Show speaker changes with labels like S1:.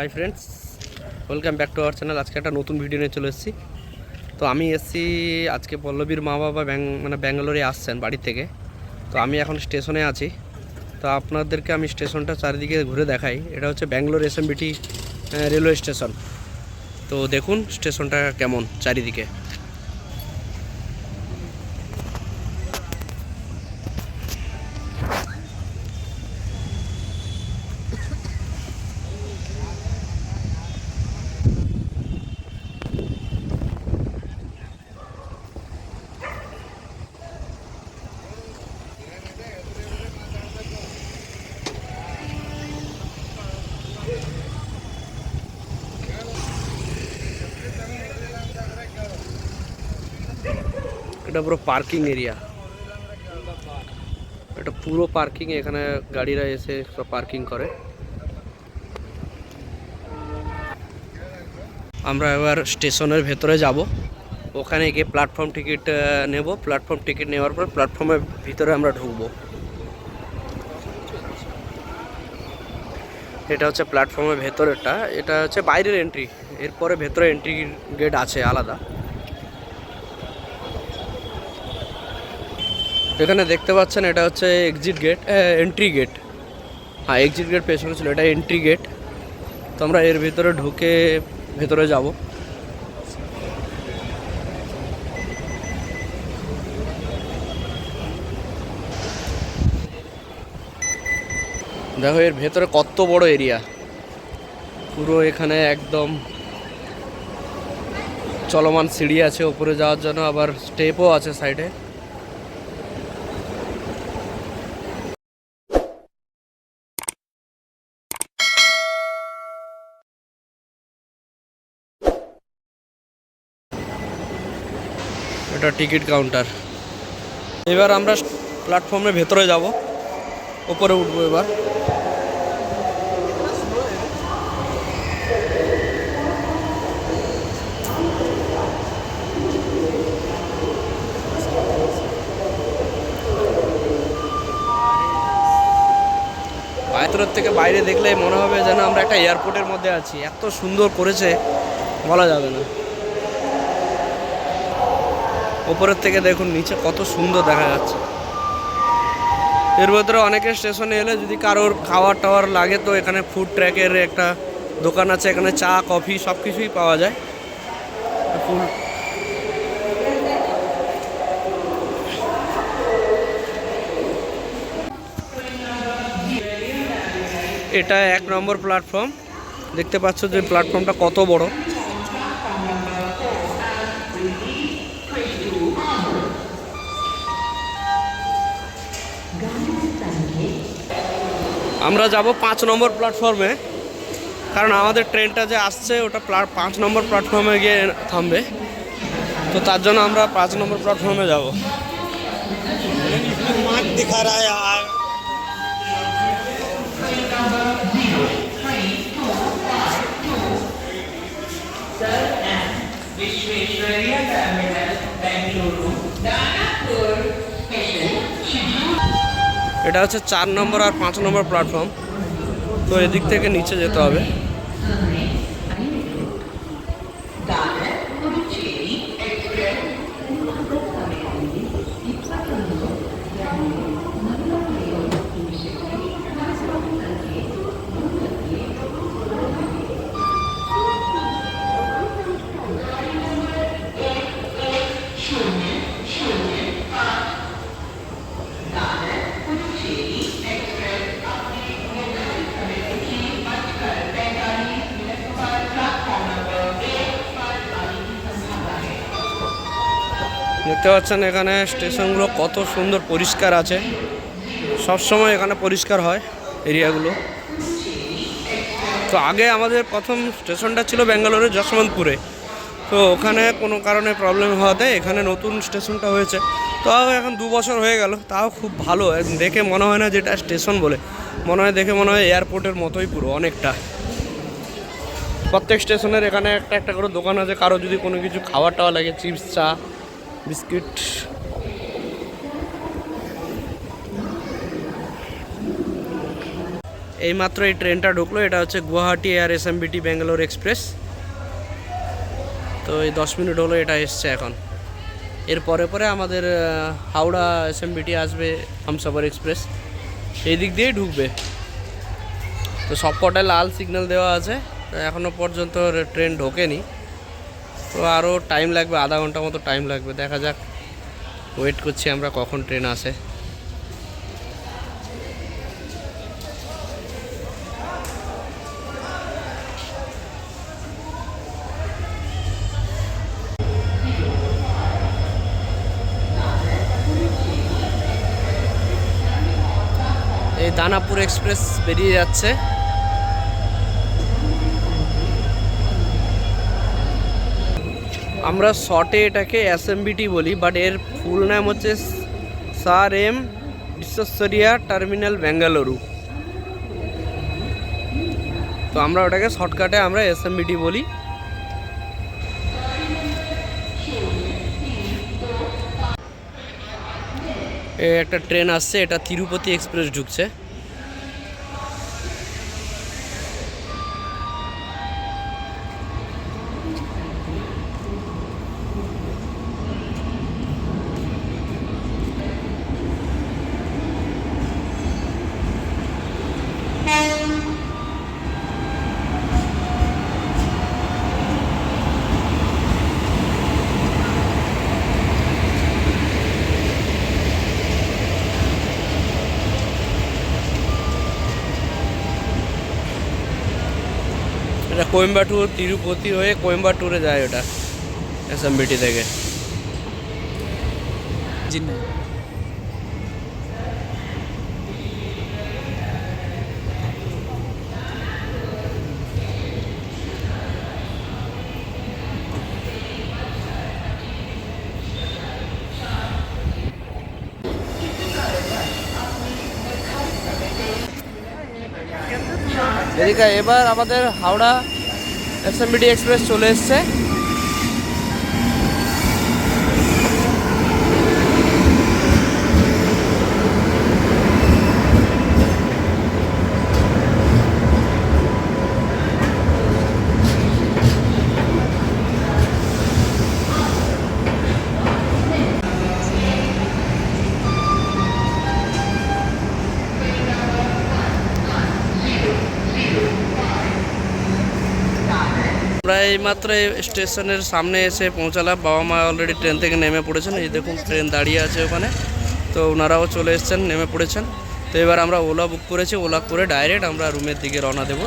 S1: Hi friends welcome back to our channel আজকে একটা নতুন ভিডিও নিয়ে চলে এসেছি। তো আমি এসেছি আজকে পল্লবীর মা বাবা ব্যাং মানে ব্যাঙ্গালোরে আসছেন বাড়ি থেকে। তো আমি এখন স্টেশনে আছি। তো আপনাদেরকে আমি স্টেশনটা চারিদিকে ঘুরে দেখাই। এটা হচ্ছে ব্যাঙ্গালোর এসএমবিটি রেলওয়ে স্টেশন তো দেখুন স্টেশনটা কেমন চারিদিকে। এটা পুরো পার্কিং এরিয়া এটা পুরো পার্কিং এখানে গাড়িরা এসে সব পার্কিং করে। আমরা এবার স্টেশনের ভেতরে যাব। ওখানে গিয়ে প্ল্যাটফর্ম টিকিট নেব। প্ল্যাটফর্ম টিকিট নেওয়ার পর প্ল্যাটফর্মের ভিতরে আমরা ঢুকবো। এটা হচ্ছে প্ল্যাটফর্মের ভেতরেরটা। এটা হচ্ছে বাইরের এন্ট্রি এরপরে ভেতরে এন্ট্রি গেট আছে আলাদা। এখানে দেখতে পাচ্ছেন এটা হচ্ছে এক্সিট গেট এন্ট্রি গেট হ্যাঁ এক্সিট গেট পেছনে ছিল, এটা এন্ট্রি গেট তো আমরা এর ভিতরে ঢুকে ভেতরে যাব। দেখো, এর ভেতরে কত বড় এরিয়া পুরো এখানে একদম চলমান সিঁড়ি আছে উপরে যাওয়ার জন্য আবার স্টেপও আছে সাইডে এটা টিকিট কাউন্টার। এবার আমরা প্ল্যাটফর্মের ভেতরে যাব। ওপরে উঠবো এবার। ভেতরের থেকে বাইরে দেখলে মনে হবে যেন আমরা একটা এয়ারপোর্টের মধ্যে আছি। এত সুন্দর করেছে, বলা যাবে না। ওপরের থেকে দেখুন, নিচে কত সুন্দর দেখা যাচ্ছে। এর ভেতরে অনেকে স্টেশনে এলে যদি কারোর খাওয়ার টাওয়ার লাগে তো এখানে ফুড ট্র্যাকের একটা দোকান আছে, এখানে চা, কফি সব কিছুই পাওয়া যায়। ফুল এটা এক নম্বর প্ল্যাটফর্ম দেখতে পাচ্ছ যে প্ল্যাটফর্মটা কত বড়। আমরা যাব পাঁচ নম্বর প্ল্যাটফর্মে কারণ আমাদের ট্রেনটা যে আসছে ওটা প্লা- পাঁচ নম্বর প্ল্যাটফর্মে গিয়ে থামবে তো তার জন্য আমরা পাঁচ নম্বর প্ল্যাটফর্মে যাব
S2: मार्क दिखा रहा है यार
S1: এটা হচ্ছে চার নম্বর আর পাঁচ নম্বর প্ল্যাটফর্ম তো এদিক থেকে নিচে যেতে হবে। দেখতে পাচ্ছেন এখানে স্টেশনগুলো কত সুন্দর পরিষ্কার আছে। সব সময় এখানে পরিষ্কার হয় এরিয়াগুলো। তো আগে আমাদের প্রথম স্টেশনটা ছিল ব্যাঙ্গালোরের যশবন্তপুরে। তো ওখানে কোনো কারণে প্রবলেম হওয়াতে এখানে নতুন স্টেশনটা হয়েছে। তাও এখন দু বছর হয়ে গেল, তাও খুব ভালো। দেখে মনে হয় না যেটা স্টেশন বলে। মনে হয় দেখে মনে হয় এয়ারপোর্টের মতোই পুরো অনেকটা। প্রত্যেক স্টেশনের এখানে একটা একটা করে দোকান আছে, কারও যদি কোনো কিছু খাবার টাওয়া লাগে, চিপস, চা বিস্কিট। এইমাত্র এই ট্রেনটা ঢুকলো, এটা হচ্ছে গুয়াহাটি এয়ার এসএমবিটি ব্যাঙ্গালোর এক্সপ্রেস। তো এই দশ মিনিট হলো এটা এসছে এখন। এর পরে পরে আমাদের হাওড়া এসএমবিটি আসবে হামসাফার এক্সপ্রেস। এই দিক দিয়েই ঢুকবে। তো সব কটায় লাল সিগন্যাল দেওয়া আছে। এখনও পর্যন্ত ট্রেন ঢোকেনি। তো আরও টাইম লাগবে, আধা ঘণ্টা মতো টাইম লাগবে। দেখা যাক ওয়েট করছি আমরা কখন ট্রেন আসে। এই দানাপুর এক্সপ্রেস বেরিয়ে যাচ্ছে। আমরা শর্টে এটাকে এসএমবিটি বলি বাট এর ফুল নাম হচ্ছে সার এম বিশ্বস্তরিয়া টার্মিনাল বেঙ্গালুরু। তো আমরা ওটাকে শর্টকাটে আমরা এসএমবিটি বলি। একটা ট্রেন আসছে, এটা তিরুপতি এক্সপ্রেস ঢুকছে। এটা কোয়েম্বাটুর তিরুপতি হয়ে কোয়েম্বাটুরে যায় ওটা এসএমবিটি থেকে। এদিকে এবার আমাদের হাওড়া এসএমবিটি এক্সপ্রেস চলে এসছে। প্রায় মাত্র স্টেশনের সামনে এসে পৌঁছালাম। বাবা মা অলরেডি ট্রেন থেকে নেমে পড়েছেন। এই দেখুন ট্রেন দাঁড়িয়ে আছে ওখানে। তো ওনারাও চলে এসছেন, নেমে পড়েছেন। তো এবার আমরা ওলা বুক করেছি। ওলা করে ডাইরেক্ট আমরা রুমের দিকে রওনা দেবো।